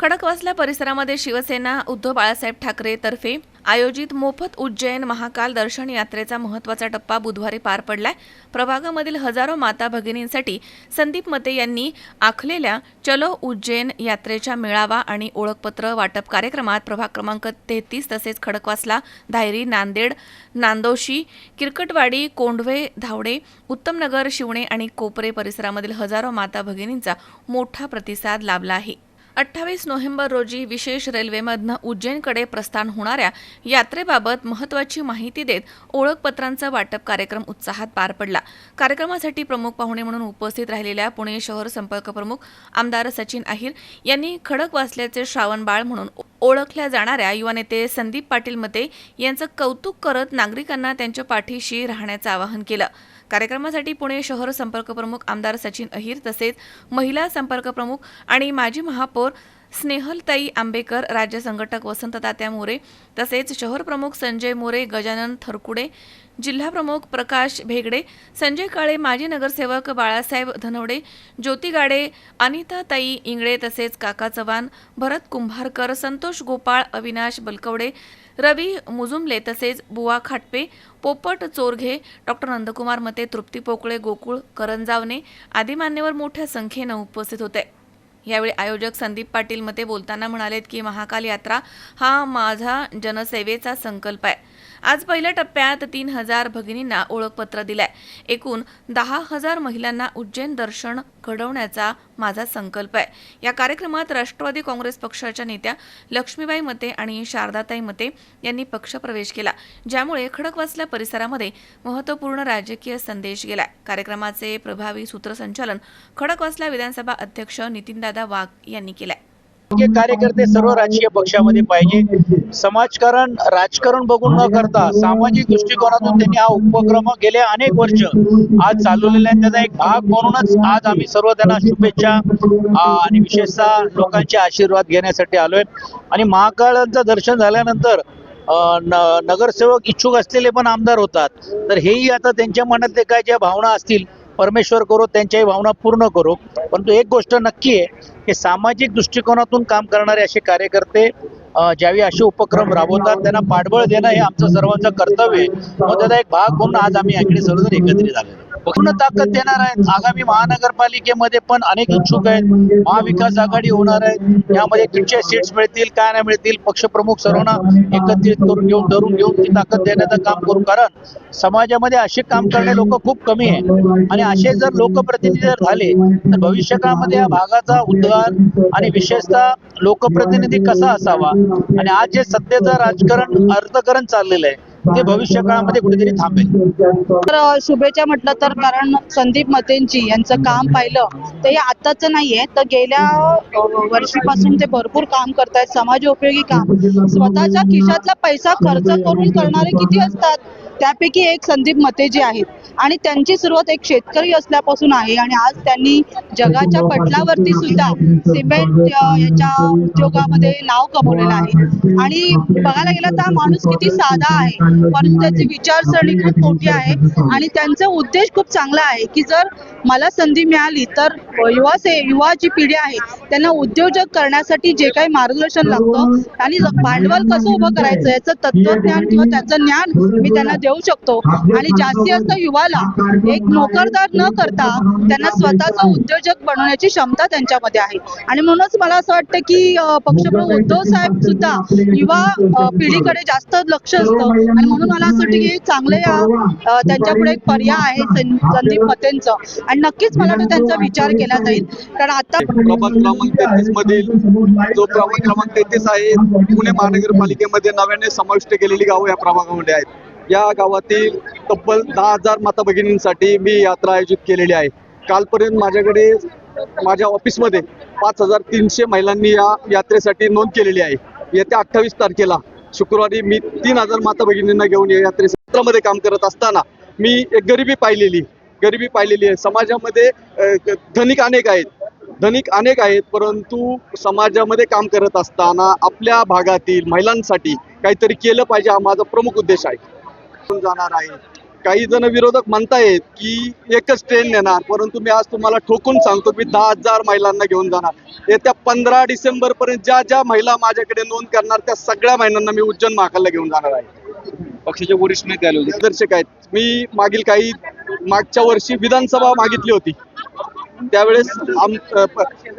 खडकवासला परिसरामध्ये शिवसेना उद्धव बाळासाहेब ठाकरे तर्फे आयोजित मोफत उज्जैन महाकाल दर्शन यात्रेचा महत्त्वाचा टप्पा बुधवारी पार पडलाय. प्रभागामधील हजारो माता भगिनींसाठी संदीप मते यांनी आखलेल्या चलो उज्जैन यात्रेच्या मेळावा आणि ओळखपत्र वाटप कार्यक्रमात प्रभाग क्रमांक तेहतीस तसेच खडकवासला धायरी नांदेड नांदोशी किरकटवाडी कोंढवे धावडे उत्तमनगर शिवणे आणि कोपरे परिसरामधील हजारो माता भगिनींचा मोठा प्रतिसाद लाभला आहे. अठ्ठावीस नोव्हेंबर रोजी विशेष रेल्वेमधनं उज्जैनकडे प्रस्थान होणाऱ्या यात्रेबाबत महत्त्वाची माहिती देत ओळखपत्रांचा वाटप कार्यक्रम उत्साहात पार पडला. कार्यक्रमासाठी प्रमुख पाहुणे म्हणून उपस्थित राहिलेल्या पुणे शहर संपर्क प्रमुख आमदार सचिन अहिर यांनी खडकवासल्याचे श्रावणबाळ म्हणून ओळखल्या जाणाऱ्या युवा नेते संदीप पाटील मते यांचं कौतुक करत नागरिकांना त्यांच्या पाठीशी राहण्याचं आवाहन केलं. कार्यक्रमासाठी पुणे शहर संपर्क प्रमुख आमदार सचिन अहिर तसेच महिला संपर्क प्रमुख आणि माजी महापौर स्नेहलताई आंबेकर राज्य संघटक वसंत तात्या मोरे तसेच शहर प्रमुख संजय मोरे गजानन थरकुडे जिल्हा प्रमुख प्रकाश भेगडे संजय काळे माजी नगरसेवक बाळासाहेब धनवडे ज्योती गाडे अनिताताई इंगळे तसेच काका चव्हाण भरत कुंभारकर संतोष गोपाळ अविनाश बलकवडे रवी मुजुमले तसेच बुवा खाटपे पोपट चोरघे डॉक्टर नंदकुमार मते तृप्ती पोकळे गोकुळ करंजावणे आदी मान्यवर मोठ्या संख्येनं उपस्थित होते. यावेळी आयोजक संदीप पाटील मते बोलताना म्हणालेत की महाकाल यात्रा हा माझा जनसेवेचा संकल्प आहे. आज पहिल्या टप्प्यात तीन हजार भगिनींना ओळखपत्र दिलंय. एकूण दहा हजार महिलांना उज्जैन दर्शन घडवण्याचा माझा संकल्प आहे. या कार्यक्रमात राष्ट्रवादी काँग्रेस पक्षाच्या नेत्या लक्ष्मीबाई मते आणि शारदाताई मते यांनी पक्षप्रवेश केला ज्यामुळे खडकवासला परिसरामध्ये महत्त्वपूर्ण राजकीय संदेश गेलाय. कार्यक्रमाचे प्रभावी सूत्रसंचालन खडकवासला विधानसभा अध्यक्ष नितीनदादा वाघ यांनी केलंय. कार्यकर्ते सर्व राजकीय पक्षामध्ये पाहिजे. समाजकारण राजकारण बघून न करता सामाजिक दृष्टिकोनातून त्यांनी हा उपक्रम गेले अनेक वर्ष. आज चालवलेला आहे त्याचा एक भाग म्हणूनच आज आम्ही सर्व त्यांना शुभेच्छा आणि विशेषतः लोकांचे आशीर्वाद घेण्यासाठी आलोय. आणि महाकाळांचं दर्शन झाल्यानंतर नगरसेवक इच्छुक असलेले पण आमदार होतात. तर हेही आता त्यांच्या मनातले काय ज्या भावना असतील परमेश्वर करो त्यांच्याही भावना पूर्ण करो. परंतु एक गोष्ट नक्की आहे की सामाजिक दृष्टिकोनातून काम करणारे असे कार्यकर्ते ज्यावेळी असे उपक्रम राबवतात त्यांना पाठबळ देणं हे आमचं सर्वांचं कर्तव्य आहे. मग त्याचा एक भाग म्हणून आज आम्ही याकडे सर्वजण एकत्रित झालेलो पूर्ण ताकद देणार आहेत. आगामी महानगरपालिकेमध्ये पण अनेक इच्छुक आहेत. महाविकास आघाडी होणार आहे यामध्ये किती सीट्स मिळतील काय नाही मिळतील पक्षप्रमुख सर्वांना एकत्रित करून घेऊन धरून घेऊन ती ताकद देण्याचं काम करू. कारण समाजामध्ये असे काम करणे लोक खूप कमी आहे आणि असे जर लोकप्रतिनिधी जर झाले तर भविष्य काळामध्ये या भागाचा उद्धार आणि विशेषतः लोकप्रतिनिधी कसा असावा? आणि आज जे सत्तेचं राजकारण अर्थकरण चाललेलं आहे ते भविष्य काळामध्ये कुठेतरी थांबेल. तर शुभेच्छा म्हटलं तर कारण संदीप मतेंची यांचं काम पाहिलं तर हे नाहीये तर गेल्या वर्षीपासून ते भरपूर काम करतायत समाज उपयोगी काम. स्वतःच्या खिशातला पैसा खर्च करून करणारे किती असतात त्यापैकी एक संदीप मतेजी आहेत. आणि त्यांची सुरुवात एक शेतकरी असल्यापासून आहे आणि आज त्यांनी जगाच्या पटलावरती सुद्धा सिमेंट याच्या उद्योगामध्ये नाव कमवलेलं आहे. आणि बघायला गेलं तर हा माणूस किती साधा आहे. परंतु त्याची विचारसरणी खूप मोठी आहे आणि त्यांचा उद्देश खूप चांगला आहे की जर मला संधी मिळाली तर युवा से युवा जी पिढी आहे त्यांना उद्योजक करण्यासाठी जे काही मार्गदर्शन लागतं आणि ज- भांडवल कसं उभं करायचं याचं तत्वज्ञान किंवा त्याचं ज्ञान मी त्यांना देऊ शकतो. आणि जास्तीत जास्त युवाला एक नोकरदार न करता त्यांना स्वतःचा उद्योजक बनवण्याची क्षमता त्यांच्यामध्ये आहे. आणि म्हणूनच मला असं वाटतं की पक्षप्रमुख उद्धव साहेब सुद्धा युवा पिढीकडे जास्त लक्ष असतं. आणि म्हणून मला असं वाटतं की चांगले त्यांच्यापुढे एक पर्याय आहे संदीप मतेंचं आणि नक्कीच मला वाटतं त्यांचा विचार केला जाईल. कारण आता प्रभाग क्रमांक तेहतीस मधील जो प्रभाग क्रमांक तेहतीस आहे पुणे महानगरपालिकेमध्ये नव्याने समाविष्ट केलेली गावं या प्रभागामध्ये आहेत. या गावातील तब्बल दहा हजार माता भगिनींसाठी मी यात्रा आयोजित केलेली आहे. कालपर्यंत माझ्याकडे माझ्या ऑफिसमध्ये पाच हजार तीनशे महिलांनी या यात्रेसाठी नोंद केलेली आहे. येत्या अठ्ठावीस तारखेला शुक्रवारी मी तीन हजार माता भगिनींना घेऊन या यात्रेमध्ये काम करत असताना मी एक गरिबी पाहिलेली गरिबी पाहिलेली आहे. समाजामध्ये धनिक अनेक आहेत. धनिक अनेक आहेत परंतु समाजामध्ये काम करत असताना आपल्या भागातील महिलांसाठी काहीतरी केलं पाहिजे हा माझा प्रमुख उद्देश आहे. जाणार आहे. काही जण विरोधक म्हणतायत की एकच ट्रेन नेणार परंतु मी आज तुम्हाला ठोकून सांगतो की दहा हजार महिलांना घेऊन जाणार. येत्या पंधरा डिसेंबर पर्यंत ज्या ज्या महिला माझ्याकडे नोंद करणार त्या सगळ्या महिलांना मी उज्जैन महाकालला घेऊन जाणार आहे. पक्षाचे वरिष्ठ नेते आले होते. दर्शक आहेत. मी मागील काही मागच्या वर्षी विधानसभा मागितली होती. त्यावेळेस आम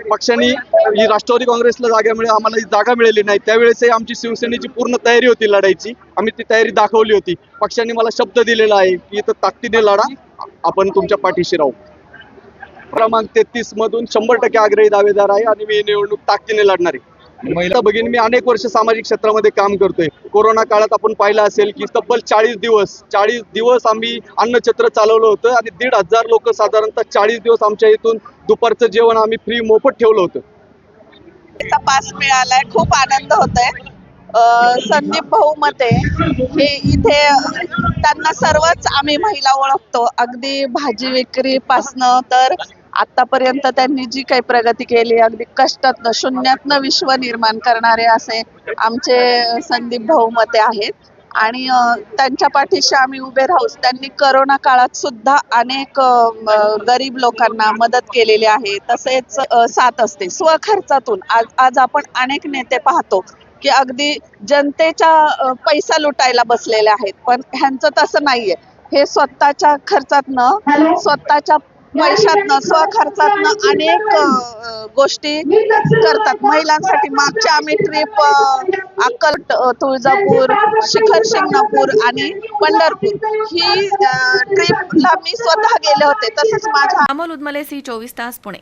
पक्षांनी ही राष्ट्रवादी काँग्रेसला जाग्यामुळे आम्हाला ही जागा मिळाली नाही. त्यावेळेसही आमची शिवसेनेची पूर्ण तयारी होती लढायची. आम्ही ती तयारी दाखवली होती. पक्षांनी मला शब्द दिलेला आहे की इथं ताकदीने लढा. आपण तुमच्या पाठीशी राहू. क्रमांक तेहतीस मधून शंभर टक्के आग्रही दावेदार आहे आणि मी निवडणूक ताकदीने लढणार. आहे महिला बघीन मी अनेक वर्ष सामाजिक क्षेत्रामध्ये काम करतोय. कोरोना काळात आपण पाहिलं असेल की तब्बल चाळीस दिवस चाळीस दिवस आम्ही अन्नछत्र चालवलं होतं आणि दीड हजार लोक साधारणतः चाळीस दिवस आमच्या इथून दुपारचं जेवण आम्ही फ्री मोफत ठेवलं होतं. चा पास मिळालाय खूप आनंद होतोय. संदीप भाऊ मते हे इथे त्यांना सर्वच आम्ही महिला ओळखतो. अगदी भाजी विक्री पासनं तर आतापर्यंत त्यांनी जी काही प्रगती केली अगदी कष्टातनं शून्यातनं विश्व निर्माण करणारे असे आमचे संदीप भाऊ मते आहेत. आणि त्यांच्या पाठीशी आम्ही उभे राहू त्यांनी करोना काळात सुद्धा अनेक गरीब लोकांना मदत केलेली आहे. तसेच साथ असते. स्वखर्चातून आज आज आपण अनेक नेते पाहतो की अगदी जनतेच्या अं, पैसा लुटायला बसलेले आहेत. पण ह्यांचं तसं नाहीये. हे स्वतःच्या खर्चातनं स्वतःच्या पैशातनं स्वखर्चातनं अनेक गोष्टी करतात. महिलांसाठी मागच्या आम्ही ट्रिप अक्कल तुळजापूर शिखर शिंगणापूर आणि पंढरपूर. ही ट्रिपला मी स्वतः गेले होते. तसंच माझ्या अमोल उदमले सी चोवीस तास पुणे.